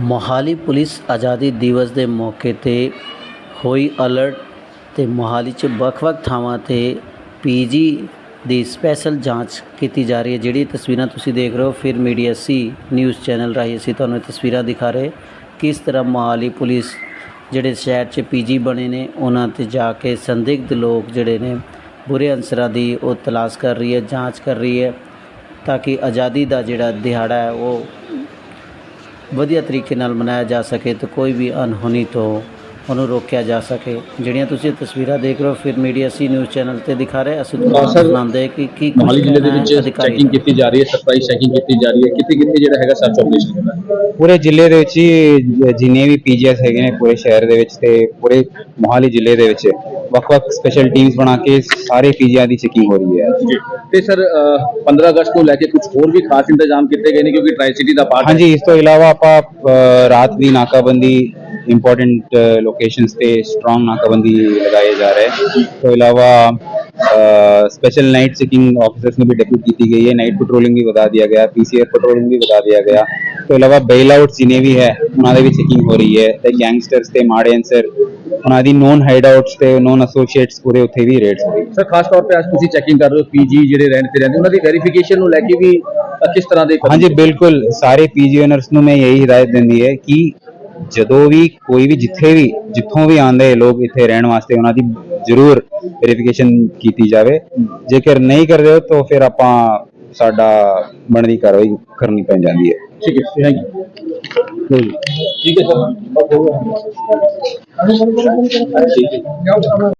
Mohali police ਆਜ਼ਾਦੀ ਦਿਵਸ ਦੇ ਮੌਕੇ 'ਤੇ ਹੋਈ ਅਲਰਟ ਅਤੇ ਮੋਹਾਲੀ 'ਚ ਵੱਖ-ਵੱਖ ਥਾਵਾਂ 'ਤੇ ਪੀ ਜੀ ਦੀ ਸਪੈਸ਼ਲ ਜਾਂਚ ਕੀਤੀ ਜਾ ਰਹੀ ਹੈ। ਜਿਹੜੀ ਤਸਵੀਰਾਂ ਤੁਸੀਂ ਦੇਖ ਰਹੇ ਹੋ, ਫਿਰ ਮੀਡੀਆ ਸੀ ਨਿਊਜ਼ ਚੈਨਲ ਰਾਹੀਂ ਅਸੀਂ ਤੁਹਾਨੂੰ ਤਸਵੀਰਾਂ ਦਿਖਾ ਰਹੇ ਕਿਸ ਤਰ੍ਹਾਂ ਮੋਹਾਲੀ ਪੁਲਿਸ ਜਿਹੜੇ ਸ਼ਹਿਰ 'ਚ ਪੀ ਜੀ ਬਣੇ ਨੇ, ਉਹਨਾਂ 'ਤੇ ਜਾ ਕੇ ਸੰਦਿਗਧ ਲੋਕ ਜਿਹੜੇ ਨੇ, ਬੁਰੇ ਅਨਸਰਾਂ ਦੀ ਉਹ ਤਲਾਸ਼ ਕਰ ਰਹੀ ਹੈ, ਜਾਂਚ ਕਰ ਰਹੀ ਹੈ, ਤਾਂ ਕਿ ਆਜ਼ਾਦੀ ਦਾ ਜਿਹੜਾ ਦਿਹਾੜਾ ਹੈ, ਉਹ ਵਧੀਆ ਤਰੀਕੇ ਨਾਲ ਮਨਾਇਆ ਜਾ ਸਕੇ ਤੇ ਕੋਈ ਵੀ ਅਨਹੋਣੀ ਤੋਂ ਉਹਨੂੰ ਰੋਕਿਆ ਜਾ ਸਕੇ। ਜਿਹੜੀਆਂ ਤੁਸੀਂ ਤਸਵੀਰਾਂ ਦੇਖ ਰਹੇ ਹੋ ਫਿਰ ਮੀਡੀਆ ਸੀ ਨਿਊਜ਼ ਚੈਨਲ ਤੇ ਦਿਖਾ ਰਹੇ ਅਸੀਂ ਤੁਹਾਨੂੰ ਸੁਣਾਉਂਦੇ ਕਿ ਕੀ ਮੋਹਾਲੀ ਜ਼ਿਲ੍ਹੇ ਦੇ ਵਿੱਚ ਚੈਕਿੰਗ। ਕੀਤੀ ਜਾ ਰਹੀ ਹੈ ਸਰਪ੍ਰਾਈਜ਼ ਚੈਕਿੰਗ ਕੀਤੀ ਜਾ ਰਹੀ ਹੈ। ਕਿਤੇ ਕਿਤੇ ਜਿਹੜਾ ਹੈਗਾ ਸਰਚ ਆਪਰੇਸ਼ਨ ਹੈ? ਪੂਰੇ ਜ਼ਿਲ੍ਹੇ ਦੇ ਵਿੱਚ ਹੀ ਜਿੰਨੇ ਵੀ ਪੀਜੀਐਸ ਹੈਗੇ ਨੇ ਪੂਰੇ ਸ਼ਹਿਰ ਦੇ ਵਿੱਚ ਤੇ ਪੂਰੇ ਮੋਹਾਲੀ ਜ਼ਿਲ੍ਹੇ ਦੇ ਵਿੱਚ। ਵੱਖ-ਵੱਖ ਸਪੈਸ਼ਲ ਟੀਮਸ ਬਣਾ ਕੇ ਸਾਰੇ ਪੀਜੀਆਂ ਦੀ ਚੈਕਿੰਗ ਹੋ ਰਹੀ ਹੈ। ਜੀ। ਤੇ ਸਰ 15 ਅਗਸਤ ਨੂੰ ਲੈ ਕੇ ਕੁਝ ਹੋਰ ਵੀ ਖਾਸ ਇੰਤਜ਼ਾਮ ਕੀਤੇ ਗਏ ਨੇ ਕਿਉਂਕਿ ਟ੍ਰਾਈ ਸਿਟੀ ਦਾ ਪਾਰਟ ਹਾਂਜੀ ਇਸ ਤੋਂ ਇਲਾਵਾ ਆਪਾਂ ਰਾਤ ਦੀ ਨਾਕਾਬੰਦੀ ਇੰਪੋਰਟੈਂਟ ਲੋਕੇਸ਼ਨਸ ਤੇ ਸਟਰੋਂਗ ਨਾਕਾਬੰਦੀ ਲਗਾਏ ਜਾ ਰਹੇ। ਹੈ ਇਸ ਤੋਂ ਇਲਾਵਾ ਸਪੈਸ਼ਲ ਨਾਈਟ ਚੈਕਿੰਗ ਆਫੀਸਰਸ ਨੂੰ ਵੀ ਡਿਪਿਊਟ ਕੀਤੀ ਗਈ ਹੈ। ਨਾਈਟ ਪੈਟਰੋਲਿੰਗ ਵੀ ਵਧਾ ਦਿਆ ਗਿਆ ਪੀਸੀਆਰ ਪੈਟਰੋਲਿੰਗ ਵੀ ਵਧਾ ਦਿਆ ਗਿਆ। ਇਸ ਤੋਂ ਇਲਾਵਾ ਬੇਲ ਆਊਟ ਜਿਨੇ ਵੀ ਹੈ ਉਹਨਾਂ ਦੇ ਵੀ ਚੈਕਿੰਗ ਹੋ ਰਹੀ ਹੈ। ਤੇ ਗੈਂਗਸਟਰਸ ਤੇ ਮਾੜੇ ਅਨਸਰ ਉਹਨਾਂ ਦੀ ਨੋਨ ਹਾਈਡ ਆਊਟਸ ਤੇ ਨੋਨ ਐਸੋਸੀਏਟਸ ਪੂਰੇ ਉੱਥੇ ਵੀ ਰੇਡਸ ਹੋ ਰਹੀ ਸਰ ਖਾਸ ਤੌਰ ਤੇ ਅੱਜ ਤੁਸੀਂ ਚੈਕਿੰਗ ਕਰ ਰਹੇ ਹੋ ਪੀਜੀ ਜਿਹੜੇ ਰਹਿਣ ਤੇ ਰਹਿੰਦੇ ਉਹਨਾਂ ਦੀ ਵੈਰੀਫਿਕੇਸ਼ਨ ਨੂੰ ਲੈ ਕੇ ਵੀ ਅ, ਕਿਸ ਤਰ੍ਹਾਂ ਦੇ ਹਾਂਜੀ ਬਿਲਕੁਲ। ਸਾਰੇ ਪੀਜੀ ਓਨਰਸ ਨੂੰ ਮੈਂ ਇਹੀ ਹਦਾਇਤ ਦਿੰਦੀ ਹੈ ਕਿ ਜਦੋਂ ਵੀ ਕੋਈ ਵੀ ਜਿੱਥੇ ਵੀ ਜਿੱਥੋਂ ਵੀ ਆਉਂਦੇ ਲੋਕ ਇੱਥੇ ਰਹਿਣ ਵਾਸਤੇ ਉਹਨਾਂ ਦੀ ਜ਼ਰੂਰ ਵੈਰੀਫਿਕੇਸ਼ਨ ਕੀਤੀ ਜਾਵੇ। ਜੇਕਰ ਨਹੀਂ ਕਰਦੇ ਹੋ ਤਾਂ ਫਿਰ ਆਪਾਂ ਸਾਡਾ ਬਣਦੀ ਕਾਰਵਾਈ ਕਰਨੀ ਪੈ ਜਾਂਦੀ ਹੈ। ਠੀਕ ਹੈ ਥੈਂਕ ਯੂ ਠੀਕ ਹੈ ਸਰ।